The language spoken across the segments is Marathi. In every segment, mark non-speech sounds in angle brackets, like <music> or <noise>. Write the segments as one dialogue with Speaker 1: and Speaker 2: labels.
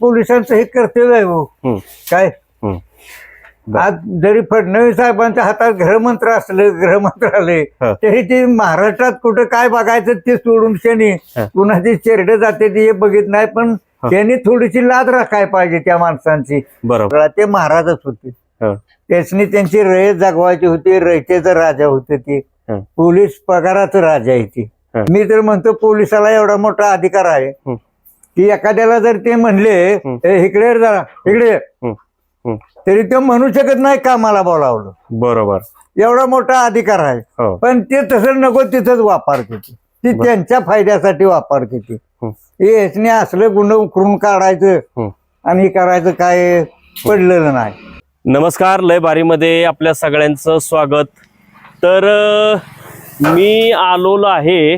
Speaker 1: पोलिसांचं हे कर्तव्य आहे हो काय. आज जरी फडणवीस साहेबांच्या हातात गृहमंत्र असलं गृहमंत्रालय
Speaker 2: हा.
Speaker 1: तरी ते महाराष्ट्रात कुठं काय बघायचं ते सोडून शनी
Speaker 2: हा.
Speaker 1: कुणाची चेरडे जाते ते हे बघित नाही पण. त्यांनी थोडीशी लाद राखाय पाहिजे त्या माणसांची
Speaker 2: बरोबर
Speaker 1: ते महाराजच होते
Speaker 2: हा,
Speaker 1: त्याचनी त्यांची रयत जगवायची होती रयतेचा राजा होते ते. पोलीस पगाराचं राजा आहे ते. मी तर म्हणतो पोलिसाला एवढा मोठा अधिकार आहे की एखाद्याला जर ते म्हणले
Speaker 2: हम्म.
Speaker 1: "ए, इकडे ये जरा इकडे ये."
Speaker 2: हम्म, हम्म.
Speaker 1: तरी ते म्हणू शकत नाही कामाला बोलावलं
Speaker 2: बरोबर
Speaker 1: एवढा मोठा अधिकार आहे
Speaker 2: हो
Speaker 1: पण ते तसं नको तिथंच वापरते ते. ती त्यांच्या फायद्यासाठी वापरते ती
Speaker 2: हम्म,
Speaker 1: हे याचने असलं गुन्ह उकरून काढायचं. आणि हे करायचं काय पडलेलं नाही
Speaker 2: नमस्कार लय बारीमध्ये आपल्या सगळ्यांचं स्वागत तर अ, मी आलोलो आहे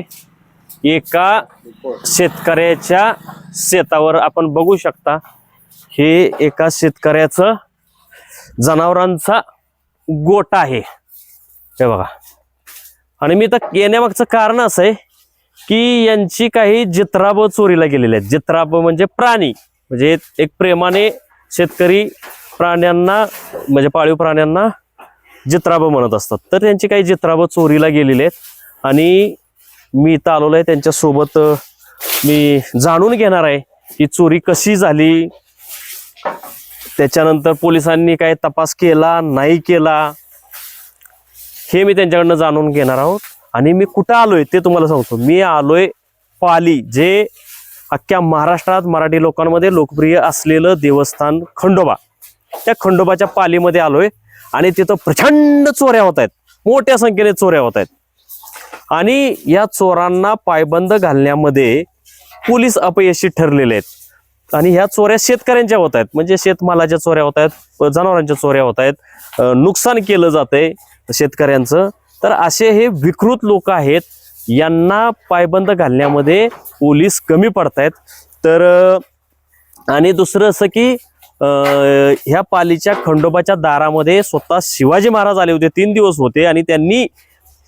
Speaker 2: एका शेतकऱ्याच्या शेतावर आपण बघू शकता हे एका शेतकऱ्याचं जनावरांचा गोटा आहे. हे बघा. आणि मी तर येण्यामागचं कारण असं आहे की यांची काही जित्राब चोरीला गेलेली आहेत. जित्राब म्हणजे प्राणी. म्हणजे एक प्रेमाने शेतकरी प्राण्यांना म्हणजे पाळीव प्राण्यांना जित्राब म्हणत असतात. तर त्यांची काही जित्राब चोरीला गेलेली आहेत. आणि मी इथं आलेलो आहे त्यांच्यासोबत मी जाणून घेणार आहे की चोरी कशी झाली. त्याच्यानंतर पोलिसांनी काय तपास केला नाही केला हे मी त्यांच्याकडनं जाणून घेणार आहोत. आणि मी कुठं आलोय ते तुम्हाला सांगतो. मी आलोय पाली जे अख्ख्या महाराष्ट्रात मराठी लोकांमध्ये लोकप्रिय असलेलं देवस्थान खंडोबा. त्या खंडोबाच्या पालीमध्ये आलोय आणि तिथं प्रचंड चोऱ्या होत आहेत. मोठ्या संख्येने चोऱ्या होत आहेत. आणि या चोरांना पायबंद घालण्यामध्ये पोलीस अपयशी ठरलेले आहेत. आणि ह्या चोऱ्या शेतकऱ्यांच्या होत आहेत. म्हणजे शेतमालाच्या चोऱ्या होत आहेत जनावरांच्या चोऱ्या होत आहेत. नुकसान केलं जातंय शेतकऱ्यांचं. तर असे हे विकृत लोक आहेत. यांना पायबंद घालण्यामध्ये पोलीस कमी पडतायत. तर आणि दुसरं असं की ह्या पालीच्या खंडोबाच्या दारामध्ये स्वतः शिवाजी महाराज आले होते. तीन दिवस होते आणि त्यांनी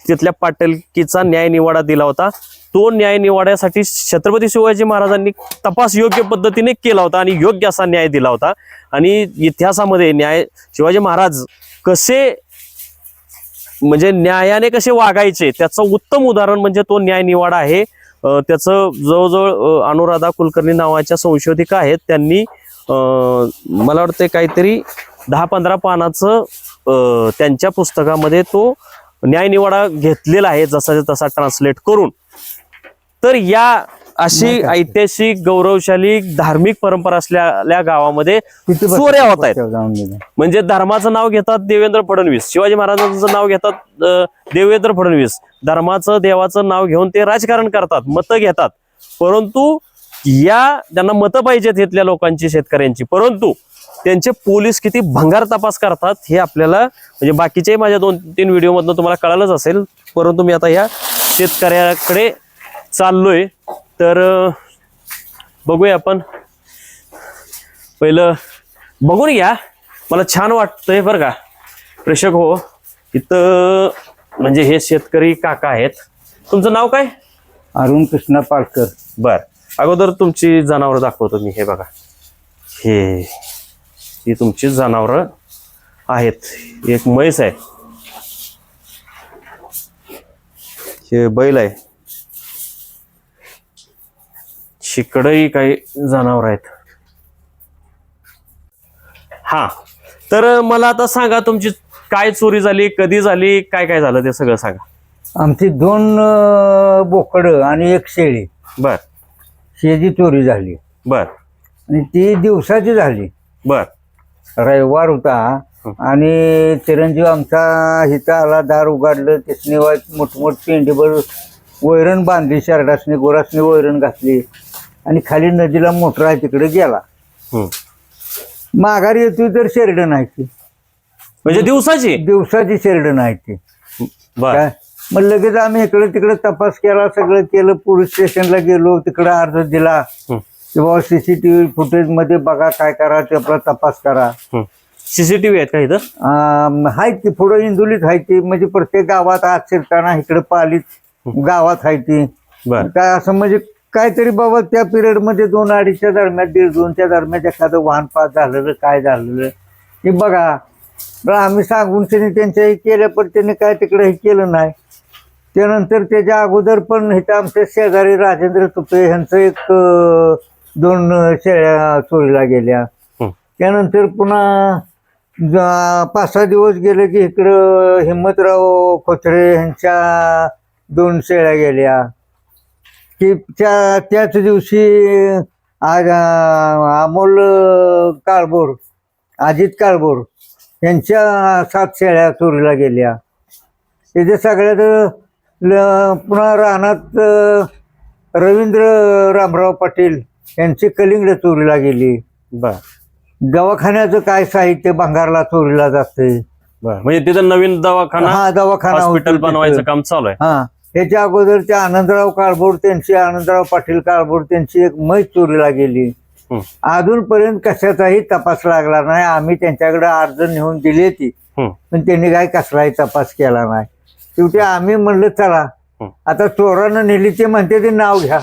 Speaker 2: तिथल्या पाटलकीचा न्यायनिवाडा दिला होता. तो न्यायनिवाड्यासाठी छत्रपती शिवाजी महाराजांनी तपास योग्य पद्धतीने केला होता आणि योग्य असा न्याय दिला होता. आणि इतिहासामध्ये न्याय शिवाजी महाराज कसे म्हणजे न्यायाने कसे वागायचे त्याचं उत्तम उदाहरण म्हणजे तो न्यायनिवाडा आहे. त्याचं जवळजवळ अनुराधा कुलकर्णी नावाच्या संशोधिका आहेत. त्यांनी मला वाटतं काहीतरी दहा पंधरा पानाचं त्यांच्या पुस्तकामध्ये तो न्याय निवाडा घेतलेला आहे जसा तसा ट्रान्सलेट करून. तर या अशी? ऐतिहासिक गौरवशाली धार्मिक परंपरा असलेल्या गावामध्ये चोऱ्या होत आहेत. म्हणजे धर्माचं नाव घेतात देवेंद्र फडणवीस. शिवाजी महाराजांचं नाव घेतात देवेंद्र फडणवीस. धर्माचं देवाचं नाव घेऊन ते राजकारण करतात मतं घेतात. परंतु या त्यांना मतं पाहिजेत इथल्या लोकांची शेतकऱ्यांची परंतु त्यांचे पोलीस किती भंगार तपास करतात हे आपल्याला म्हणजे बाकीचे माझ्या दोन तीन व्हिडिओमधनं तुम्हाला कळालंच असेल परंतु मी आता या शेतकऱ्याकडे चाललोय. तर बघूया आपण. पहिलं बघून घ्या. मला छान वाटतंय बरं का. प्रेक्षक हो इथं म्हणजे हे शेतकरी काका आहेत. तुमचं नाव काय?
Speaker 1: अरुण कृष्णा पालकर.
Speaker 2: बर. अगोदर तुमची जनावरं दाखवतो मी हे बघा. हे. ही तुमची जनावरं आहेत. एक म्हैस आहे. हे बैल आहे. शिकडही काही जनावर आहेत. हा तर मला आता सांगा तुमची काय चोरी झाली कधी झाली काय काय झालं ते सगळं सांगा.
Speaker 1: आमची दोन बोकड आणि एक शेळी.
Speaker 2: बर.
Speaker 1: शेळी चोरी झाली.
Speaker 2: बर.
Speaker 1: आणि ती दिवसाची झाली.
Speaker 2: बर.
Speaker 1: रविवार होता. आणि चिरंजीव आमचा हिथं आला दार उघडलं तिसने मोठमोठ पेंडीभर वैरण बांधली शर्टासने गोरासने वैरण घातली. आणि खाली नदीला मोटर आहे तिकडे गेला. माघारी येतोय तर शेरड नाही ती.
Speaker 2: म्हणजे दिवसाची?
Speaker 1: दिवसाची शेरड नाही ती. काय? मग लगेच आम्ही इकडे तिकडे तपास केला सगळं केलं पोलीस स्टेशनला गेलो तिकडे अर्ज दिला.
Speaker 2: हम्म.
Speaker 1: की बाबा सीसीटीव्ही फुटेजमध्ये बघा काय करा ते आपला तपास करा.
Speaker 2: सीसीटीव्ही आहेत का इथं?
Speaker 1: अं, आहेत ती पुढं इंदुलीत आहे ती. म्हणजे प्रत्येक गावात आत शिरताना इकडे पालीत गावात आहे ती.
Speaker 2: बर.
Speaker 1: काय असं म्हणजे काहीतरी बाबा त्या पिरियडमध्ये दोन अडीचच्या दरम्यान दीड दोनच्या दरम्यान एखादं वाहन पास झालेलं काय झालेलं हे बघा. बरं आम्ही सांगून त्यांनी त्यांच्या हे केलं पण त्यांनी काय तिकडे हे केलं नाही. त्यानंतर त्याच्या अगोदर पण इथं आमच्या शेजारी राजेंद्र तुपे यांचं एक अं, दोन शेळ्या चोरीला गेल्या. त्यानंतर पुन्हा पाच सहा दिवस गेले की इकडं हिम्मतराव खोचरे यांच्या दोन शेळ्या गेल्या. की त्या त्याच दिवशी आज अमोल अं, काळभोर अजित काळभोर यांच्या सात शेळ्या चोरीला गेल्या. त्याचे सगळ्यात पुन्हा रानात रवींद्र रामराव पाटील यांची कलिंगड चोरीला गेली.
Speaker 2: बर.
Speaker 1: दवाखान्याचं काय साहित्य भंगारला चोरीला जाते
Speaker 2: बर. म्हणजे तिथं नवीन दवाखाना
Speaker 1: हा दवाखाना होतो
Speaker 2: हॉस्पिटल
Speaker 1: तिथं.
Speaker 2: बनवायचं काम चालू आहे.
Speaker 1: हा. त्याच्या अगोदर त्या आनंदराव काळभोर त्यांची आनंदराव पाटील काळभोर त्यांची एक म्हैस चोरीला गेली. अजूनपर्यंत कशाचाही तपास लागला नाही. आम्ही त्यांच्याकडे अर्ज नेऊन दिली ती. पण त्यांनी काय कसलाही तपास केला नाही. शेवटी आम्ही म्हणलं चला. आता चोरानं नेली ते म्हणते ते नाव घ्या.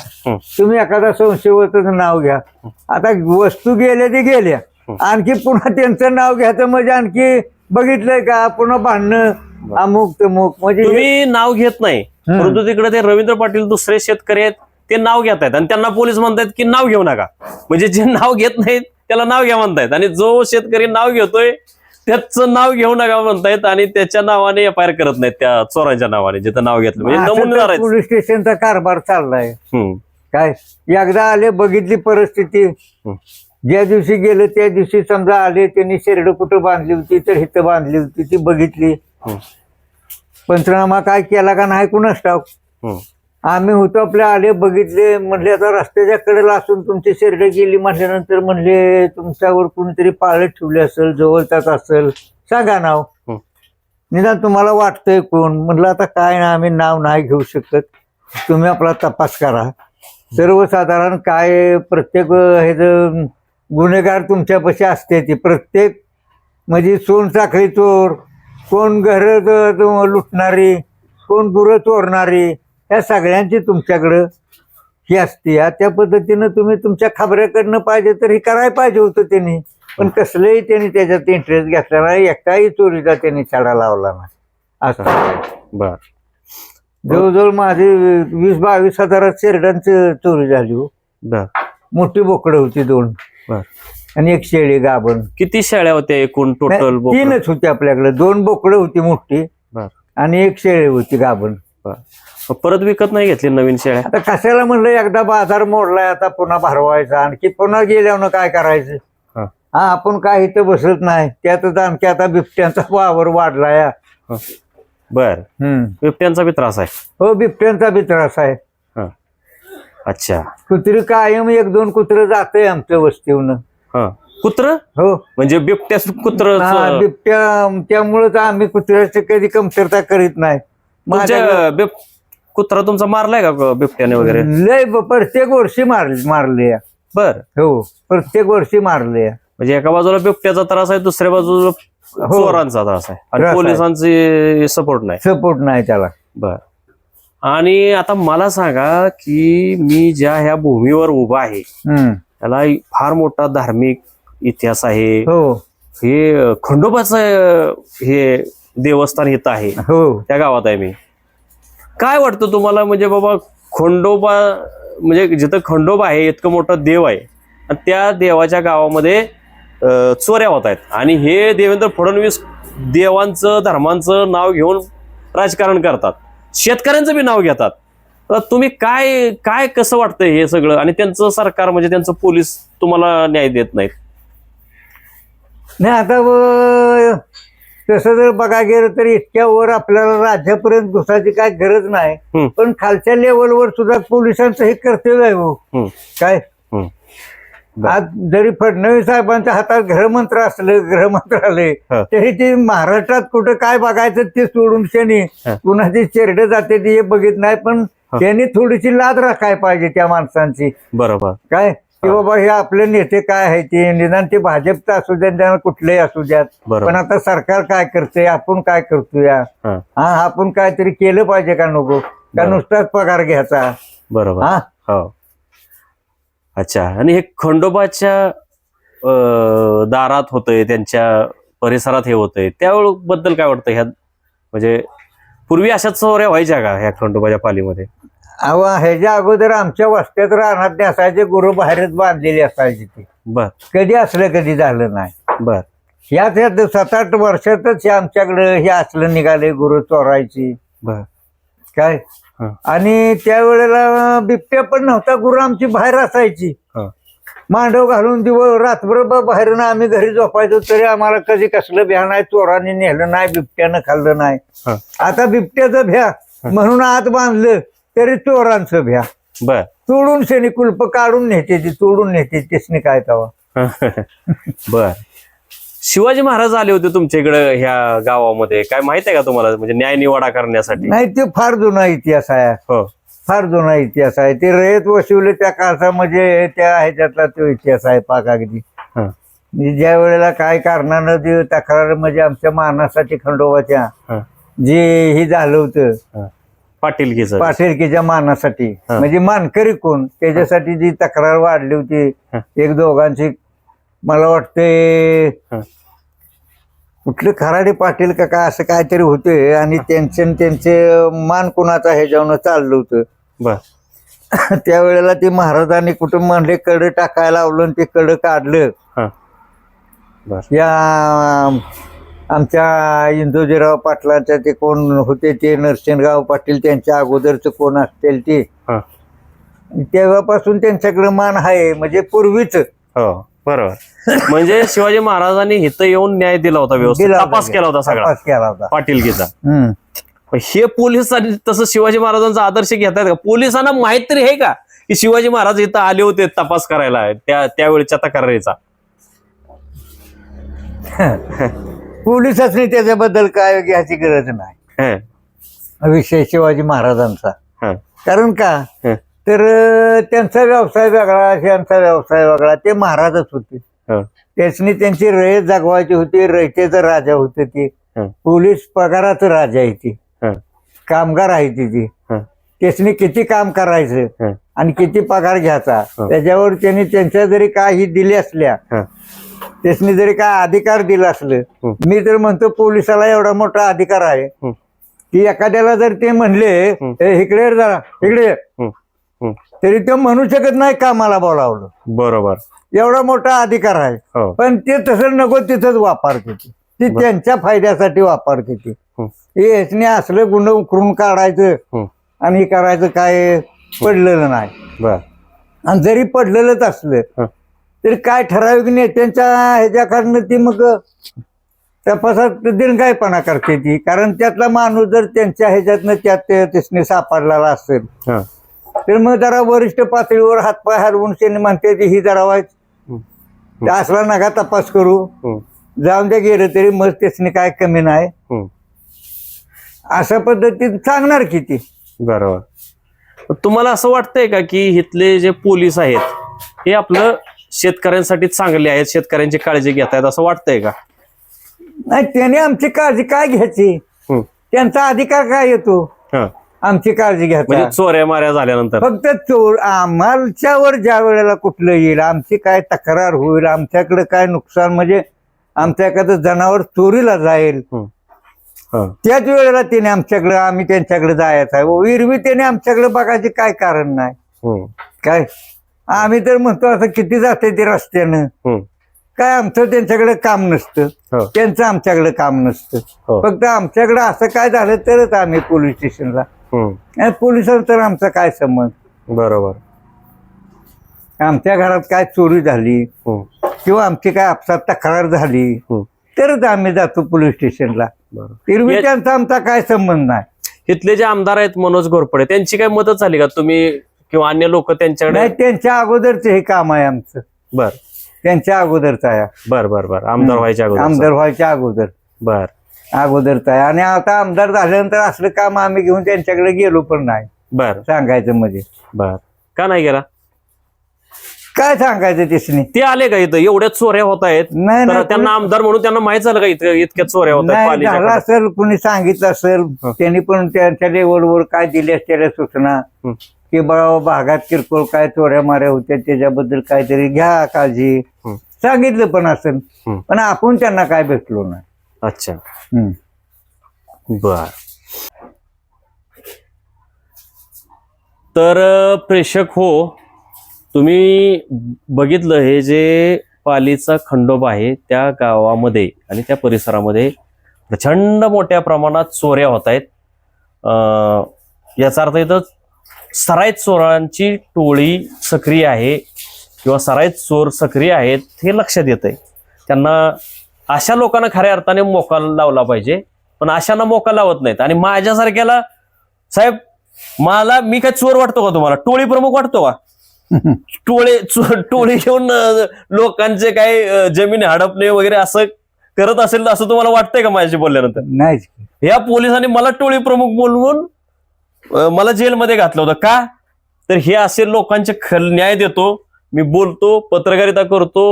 Speaker 1: तुम्ही एखादा संशयवरचं नाव घ्या. आता वस्तू गेल्या ते गेल्या. आणखी पुन्हा त्यांचं नाव घ्यायचं म्हणजे आणखी बघितलंय का? पुन्हा भांडणं अमुक तमुक. म्हणजे
Speaker 2: तुम्ही नाव घेत नाही. परंतु तिकडे ते रवींद्र पाटील दुसरे शेतकरी आहेत ते नाव घेत आहेत. आणि त्यांना पोलीस म्हणतायत की नाव घेऊ नका. म्हणजे जे नाव घेत नाहीत त्याला नाव घ्या म्हणतायत. आणि जो शेतकरी नाव घेतोय त्याचं नाव घेऊ नका म्हणतायत आणि त्याच्या नावाने एफ आय आर करत नाहीत त्या चोरांच्या नावाने जिथं नाव घेतलं म्हणजे नमुनेदार आहेत
Speaker 1: पोलीस स्टेशनचा कारभार चाललाय
Speaker 2: हम्म.
Speaker 1: काय एकदा आले बघितली परिस्थिती
Speaker 2: हम्म.
Speaker 1: ज्या दिवशी गेलं त्या दिवशी समजा आले त्यांनी शेरड कुठं बांधली होती तर हिथं बांधली होती ती बघितली
Speaker 2: हम्म.
Speaker 1: पंचनामा काय केला का नाही ठाऊक
Speaker 2: हम्म.
Speaker 1: आम्ही होतो आपले आले बघितले म्हणले आता रस्त्याच्या कडेला असून तुमची शेरड गेली म्हटल्यानंतर म्हणले तुमच्यावर कुणीतरी पाळत ठेवले असेल जवळचाच असेल. सांगा नाव.
Speaker 2: हम्म.
Speaker 1: निदान तुम्हाला वाटतंय कोण? म्हणलं आता काय ना आम्ही नाव नाही घेऊ शकत. तुम्ही आपला तपास करा. सर्वसाधारण काय प्रत्येक हे गुन्हेगार तुमच्यापाशी असते ती प्रत्येक म्हणजे सोन साखळी चोर कोण घर लुटणारी कोण गुरं चोरणारी या सगळ्यांची तुमच्याकडं ही असते. या त्या पद्धतीनं तुम्ही तुमच्या खबऱ्याकडनं पाहिजे तर हे करायला पाहिजे होतं त्यांनी. पण कसलंही त्यांनी त्याच्यात इंटरेस्ट घेतला नाही. एकाही चोरीचा त्यांनी छडा लावला नाही. असं.
Speaker 2: बर.
Speaker 1: जवळजवळ माझी वीस बावीस हजारात शेरडांची चोरी झाली हो.
Speaker 2: बर.
Speaker 1: मोठी बोकडं होती दोन.
Speaker 2: बर.
Speaker 1: आणि एक शेळी गाभण.
Speaker 2: किती शेळ्या होत्या एकूण टोटल
Speaker 1: तीनच होती आपल्याकडे. दोन बोकडं होती मोठी. आणि एक शेळी होती गाभण.
Speaker 2: मग परत विकत नाही घेतली नवीन शेळ्या?
Speaker 1: आता कशाला म्हणलं एकदा बाजार मोडलाय आता पुन्हा भरवायचा. आणखी पुन्हा गेल्यावर काय करायचं?
Speaker 2: हा.
Speaker 1: हा आपण काय इथं बसत नाही. त्यातच आणखी आता बिबट्यांचा वावर वाढलाय.
Speaker 2: बर.
Speaker 1: हम्म.
Speaker 2: बिबट्यांचा बी त्रास आहे?
Speaker 1: हो बिबट्यांचा बी त्रास आहे.
Speaker 2: हा. अच्छा.
Speaker 1: कुत्री कायम एक दोन कुत्र जातंय आमच्या वस्तीवनं.
Speaker 2: हा. कुत्र?
Speaker 1: हो.
Speaker 2: म्हणजे बिबट्या कुत्र
Speaker 1: हा, बिबट्या त्यामुळेच आम्ही कुत्र्याची कधी कमतरता करीत नाही. माझ्या
Speaker 2: तुमच्या बिब कुत्रा तुमचा मारलाय का बिबट्याने वगैरे?
Speaker 1: लय ब- प्रत्येक वर्षी मारले मारले
Speaker 2: बर.
Speaker 1: हो प्रत्येक वर्षी मारले
Speaker 2: म्हणजे एका बाजूला बिबट्याचा त्रास आहे दुसऱ्या बाजूला चोरांचा त्रास आहे. आणि
Speaker 1: आहे.
Speaker 2: पोलिसांची सपोर्ट नाही.
Speaker 1: सपोर्ट नाही त्याला.
Speaker 2: बर. आणि आता मला सांगा की मी ज्या ह्या भूमीवर उभा आहे
Speaker 1: हम्म.
Speaker 2: त्याला फार मोठा धार्मिक इतिहास आहे.
Speaker 1: हो.
Speaker 2: हे खंडोबाचं हे देवस्थान इथं आहे.
Speaker 1: हो.
Speaker 2: त्या गावात आहे मी. काय वाटतं तुम्हाला? म्हणजे बाबा खंडोबा म्हणजे जिथं खंडोबा आहे इतकं मोठं देव आहे आणि त्या देवाच्या गावामध्ये चोऱ्या होत आहेत. आणि हे देवेंद्र फडणवीस देवांचं धर्मांचं नाव घेऊन राजकारण करतात. शेतकऱ्यांचं बी नाव घेतात. तर तुम्ही काय काय कसं वाटतंय हे सगळं? आणि त्यांचं सरकार म्हणजे त्यांचं पोलीस तुम्हाला न्याय देत नाहीत?
Speaker 1: नाही आता तसं जर बघा गेलं तर इतक्या वर आपल्याला राज्यापर्यंत घुसायची काय गरज नाही. पण खालच्या लेवलवर सुद्धा पोलिसांचं हे कर्तव्य आहे हो काय. आज जरी फडणवीस साहेबांच्या हातात गृहमंत्र असलं गृहमंत्रालय. तरी ते महाराष्ट्रात कुठं काय बघायचं ते सोडून शनी. कुणाची चेरडे जाते ते हे बघित नाही पण. त्यांनी थोडीशी लाद राखाय पाहिजे त्या माणसांची
Speaker 2: बरोबर
Speaker 1: काय की बाबा हे आपले नेते काय आहे ते? निदान ते भाजपचं असू द्या त्यांना कुठलेही असू द्यात.
Speaker 2: बरोबर.
Speaker 1: पण आता सरकार काय करते आपण काय करतोय?
Speaker 2: हा.
Speaker 1: हा आपण काहीतरी केलं पाहिजे का नको? का. नुसताच पगार घ्यायचा?
Speaker 2: बरोबर.
Speaker 1: हा?
Speaker 2: हो. अच्छा. आणि हे खंडोबाच्या अं, दारात होतंय त्यांच्या परिसरात हे होतंय. त्याबद्दल काय वाटतं? ह्या म्हणजे पूर्वी अशाच चोऱ्या व्हायच्या का ह्या खंडोबाच्या पालीमध्ये?
Speaker 1: अहो ह्याच्या अगोदर आमच्या वस्त्यात रानात असायचे गुरु बाहेरच बांधलेली असायची ती.
Speaker 2: बर.
Speaker 1: कधी असलं कधी झालं नाही.
Speaker 2: बर.
Speaker 1: ह्याच ह्यात सात आठ वर्षातच हे आमच्याकडे हे असलं निघाले गुरु चोरायची.
Speaker 2: बर.
Speaker 1: काय. आणि त्यावेळेला बिबट्या पण नव्हता गुरु आमची बाहेर असायची. मांडव घालून दिवस रात्रभर बाहेरून आम्ही घरी झोपायचो तरी आम्हाला कधी कसलं भ्या नाही चोराने नेलं नाही बिबट्यानं खाल्लं नाही. आता बिबट्याचं भ्या म्हणून आत बांधलं. तरी चोरांचं भ्या
Speaker 2: बर.
Speaker 1: तोडून शेणी कुलप काढून नेते ती तोडून नेते तेसनी काय तवा? <laughs>
Speaker 2: बर. शिवाजी महाराज आले होते तुमच्या इकडे ह्या गावामध्ये. काय माहीत आहे का तुम्हाला? म्हणजे न्याय निवाडा करण्यासाठी.
Speaker 1: नाही ते फार जुना इतिहास आहे.
Speaker 2: हो.
Speaker 1: फार जुना इतिहास आहे. ते रयत वशिवले त्या काळामध्ये त्या ह्याच्यातला तो इतिहास आहे पाक अगदी.
Speaker 2: हं.
Speaker 1: म्हणजे ज्या वेळेला काय कारणानं ते तक्रार म्हणजे आमच्या मानासाठी खंडोबाच्या
Speaker 2: हं.
Speaker 1: जे हे झालं होतं
Speaker 2: हं. पाटील घे
Speaker 1: पाठेरकीच्या मानासाठी.
Speaker 2: हं.
Speaker 1: म्हणजे मानकरी कोण? त्याच्यासाठी जी तक्रार वाढली होती
Speaker 2: हं.
Speaker 1: एक दोघांची मला वाटते
Speaker 2: हं.
Speaker 1: कुठले खराडे पाटील का काय असं काहीतरी होते आणि त्यांचे त्यांचे मान कुणाचा ह्याच्यावर चाललं होतं.
Speaker 2: बर. <coughs>
Speaker 1: त्यावेळेला ते महाराजांनी कुठं म्हणले कड टाकायला लावलं आणि ते कड काढलं.
Speaker 2: हा. बर.
Speaker 1: या आमच्या इंदोजीराव पाटलांच्या ते कोण होते ते नरसिंहराव पाटील त्यांच्या अगोदरचं कोण असतील ते.
Speaker 2: हा.
Speaker 1: तेव्हापासून त्यांच्याकडे मान आहे म्हणजे पूर्वीच.
Speaker 2: हो बरोबर. म्हणजे शिवाजी महाराजांनी इथं येऊन न्याय दिला होता व्यवस्थित.
Speaker 1: दिला होता
Speaker 2: तपास
Speaker 1: ते.
Speaker 2: केला होता सगळा.
Speaker 1: तपास केला होता.
Speaker 2: पाटीलकीचा
Speaker 1: हम्म.
Speaker 2: हे पोलिसांनी तसं शिवाजी महाराजांचा आदर्श घेतात का? पोलिसांना माहीत तरी आहे का? की शिवाजी महाराज इथं आले होते तपास करायला त्या त्यावेळेच्या तक्रारीचा. <laughs>
Speaker 1: पोलिसांनी त्याच्याबद्दल काय घ्यायची गरज नाही.
Speaker 2: हं,
Speaker 1: विषय शिवाजी महाराजांचा. कारण का? तर त्यांचा व्यवसाय वेगळा त्यांचा व्यवसाय वेगळा. ते महाराजच होते. त्यासनी त्यांची रयत जागवायची होती रयतेचं राजा होते ते. पोलीस पगाराचं राजा आहे ती. कामगार आहे ती ती. त्यासनी किती काम करायचं आणि किती पगार घ्यायचा. त्याच्यावर त्यांनी त्यांच्या जरी काही दिली असल्या त्यासनी जरी काय अधिकार दिला असलं. मी तर म्हणतो पोलिसाला एवढा मोठा अधिकार आहे. की एखाद्याला जर ते म्हणले
Speaker 2: हं.
Speaker 1: "ए, इकडे जरा इकडे ये."
Speaker 2: हं, हं.
Speaker 1: तरी तो म्हणू शकत नाही कामाला बोलावलं.
Speaker 2: बरोबर.
Speaker 1: एवढा मोठा अधिकार आहे.
Speaker 2: हो.
Speaker 1: पण ते तसं नको तिथंच वापरते ती ती त्यांच्या फायद्यासाठी वापरते ती
Speaker 2: हं,
Speaker 1: असलं गुन्हे उकरून काढायचं. आणि हे करायचं काय पडलेलं नाही.
Speaker 2: बर.
Speaker 1: आणि जरी पडलेलंच असलं तरी काय ठराविक नेत्यांच्या ह्याच्याकडनं ती मग तपासात दिनगायपणा करते ती. कारण त्यातला माणूस जर त्यांच्या ह्याच्यातनं त्यात ते- त्यासनी सापडलेला असेल तर मग जरा वरिष्ठ पातळीवर हातपाय हलवून त्यांनी म्हणते ती ही जरा वाईट. असला नका तपास करू. जाऊन द्या गेलं तरी मग त्यासनी काय कमी नाही. अशा पद्धतीत सांगणार किती
Speaker 2: बरोबर. तुम्हाला असं वाटतंय का की इथले जे पोलीस आहेत हे आपलं शेतकऱ्यांसाठी चांगले आहेत शेतकऱ्यांची काळजी घेत आहेत असं वाटतंय का?
Speaker 1: नाही त्याने आमची काळजी काय घ्यायची?
Speaker 2: हं,
Speaker 1: त्यांचा अधिकार काय येतो?
Speaker 2: हं.
Speaker 1: आमची काळजी घ्यायचा
Speaker 2: म्हणजे चोऱ्या माऱ्या झाल्यानंतर.
Speaker 1: फक्त चोर आम्हाच्यावर ज्या वेळेला कुठलं येईल आमची काय तक्रार होईल आमच्याकडे काय नुकसान म्हणजे आमच्या एखादं जनावर चोरीला जाईल
Speaker 2: हं,
Speaker 1: त्याच वेळेला त्याने आमच्याकडे आम्ही त्यांच्याकडे जायचं आहे. विरवी त्याने आमच्याकडे बघायचे काय कारण नाही. काय? आम्ही तर म्हणतो असं किती जाते ते रस्त्यानं. काय आमचं त्यांच्याकडे काम नसतं. त्यांचं आमच्याकडे काम नसतं.
Speaker 2: हो.
Speaker 1: फक्त आमच्याकडे असं काय झालं तरच आम्ही पोलीस स्टेशनला. पोलिसांचा तर आमचा काय संबंध?
Speaker 2: बरोबर.
Speaker 1: आमच्या घरात काय चोरी झाली? किंवा आमची काय अपसात तक्रार झाली. तरच आम्ही जातो पोलीस स्टेशनला. एरवी त्यांचा आमचा काय संबंध नाही.
Speaker 2: इथले जे आमदार आहेत मनोज घोरपडे त्यांची काय मदत झाली का? तुम्ही किंवा अन्य लोक त्यांच्याकडे
Speaker 1: नाही त्यांच्या अगोदरचं हे काम आहे आमचं.
Speaker 2: बर.
Speaker 1: त्यांच्या अगोदरचं आहे.
Speaker 2: बर बर बर. आमदार व्हायच्या अगोदर
Speaker 1: आमदार व्हायच्या अगोदर.
Speaker 2: बर.
Speaker 1: अगोदरचं आहे. आणि आता आमदार झाल्यानंतर असलं काम आम्ही घेऊन त्यांच्याकडे गेलो पण नाही.
Speaker 2: बर.
Speaker 1: सांगायचं म्हणजे.
Speaker 2: बर. का नाही गेला?
Speaker 1: काय सांगायचं तिसनी?
Speaker 2: ते आले का इथं? एवढ्या चोऱ्या होत आहेत.
Speaker 1: नाही
Speaker 2: तर
Speaker 1: नाही
Speaker 2: त्यांना आमदार म्हणून त्यांना माहीत झालं का इतक्या इतक्या चोऱ्या होत आहेत
Speaker 1: नाही
Speaker 2: पालीच्या
Speaker 1: झालं असेल कुणी सांगितलं असेल. त्यांनी पण त्यांच्या लेवलवर काय दिल्या त्याला सूचना.
Speaker 2: हं.
Speaker 1: की बाबा भागात किरकोळ काय चोऱ्या माऱ्या होत्या त्याच्याबद्दल काहीतरी घ्या काळजी.
Speaker 2: हं.
Speaker 1: सांगितलं पण असेल.
Speaker 2: हं.
Speaker 1: पण आपण त्यांना काय भेटलो नाही.
Speaker 2: अच्छा.
Speaker 1: हं.
Speaker 2: बर. तर अ, प्रेक्षक हो तुम्ही बघितलं हे जे पालीचा खंडोबा आहे त्या गावामध्ये आणि त्या परिसरामध्ये प्रचंड मोठ्या प्रमाणात चोऱ्या होत आहेत. याचा अर्थ इथं सराईत चोरांची टोळी सक्रिय आहे किंवा सराईत चोर सक्रिय आहेत हे लक्षात येत आहे त्यांना अशा लोकांना खऱ्या अर्थाने मोका लावला पाहिजे पण अशांना मोका लावत नाहीत. आणि माझ्यासारख्याला साहेब मला मी काय चोर वाटतो का तुम्हाला? टोळी प्रमुख वाटतो का? टोळे टोळी घेऊन लोकांचे काय जमीन हडपणे वगैरे असं करत असेल तर असं तुम्हाला वाटतंय का माझ्याशी बोलल्यानंतर?
Speaker 1: नाहीच की.
Speaker 2: या पोलिसांनी मला टोळी प्रमुख बोलवून मला जेलमध्ये घातलं होतं. का? तर हे असे लोकांचे खल न्याय देतो मी बोलतो पत्रकारिता करतो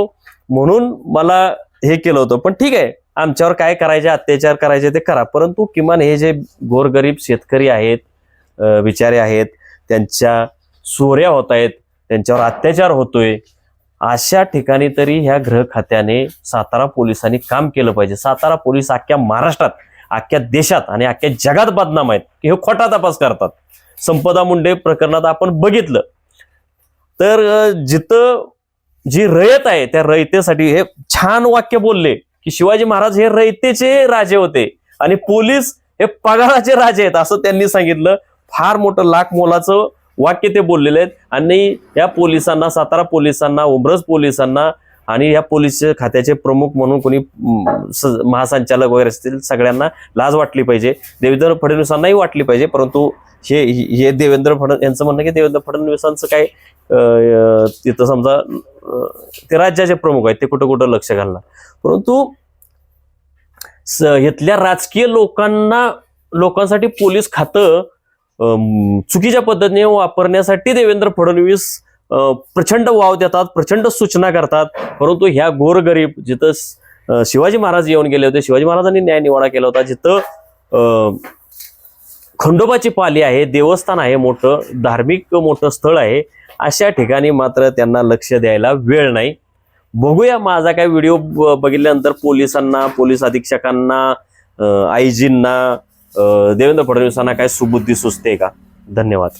Speaker 2: म्हणून मला हे केलं होतं. पण ठीक आहे आमच्यावर काय करायचे अत्याचार करायचे ते करा. परंतु किमान हे जे गोरगरीब शेतकरी आहेत बिचारे आहेत त्यांच्या चोऱ्या होत आहेत त्यांच्यावर अत्याचार होतोय. अशा ठिकाणी तरी ह्या ग्रह खात्याने सातारा पोलिसांनी काम केलं पाहिजे. सातारा पोलीस अख्ख्या महाराष्ट्रात अख्ख्या देशात आणि अख्ख्या जगात बदनाम आहेत. की हे खोटा तपास करतात. संपदा मुंडे प्रकरणात आपण बघितलं. तर जिथं जी रयत आहे त्या रयतेसाठी हे छान वाक्य बोलले की शिवाजी महाराज हे रयतेचे राजे होते आणि पोलीस हे पगाराचे राजे आहेत असं त्यांनी सांगितलं. फार मोठं लाख मोलाचं वाक्य ते बोललेले आहेत. आणि या पोलिसांना सातारा पोलिसांना उमरज पोलिसांना आणि या पोलीस खात्याचे प्रमुख म्हणून कोणी महासंचालक वगैरे असतील सगळ्यांना लाज वाटली पाहिजे. देवेंद्र फडणवीसांनाही वाटली पाहिजे परंतु हे हे देवेंद्र फडणवीस यांचं म्हणणं की देवेंद्र फडणवीसांचं काय तिथं समजा ते राज्याचे प्रमुख आहेत ते कुठं कुठं लक्ष घालणार. परंतु इथल्या राजकीय लोकांना लोकांसाठी पोलीस खातं चुकीच्या पद्धतीने वापरण्यासाठी देवेंद्र फडणवीस प्रचंड वाव देतात प्रचंड सूचना करतात. परंतु ह्या गोरगरीब जिथं शिवाजी महाराज येऊन गेले होते शिवाजी महाराजांनी न्याय निवाडा केला होता जिथं खंडोबाची पाली आहे देवस्थान आहे मोठं धार्मिक मोठं स्थळ आहे अशा ठिकाणी मात्र त्यांना लक्ष द्यायला वेळ नाही. बघूया माझा काय व्हिडिओ ब- बघितल्यानंतर पोलिसांना पोलीस अधीक्षकांना आयजींना देवेंद्र फडणवीसांना काय सुबुद्धी सुचते का? धन्यवाद.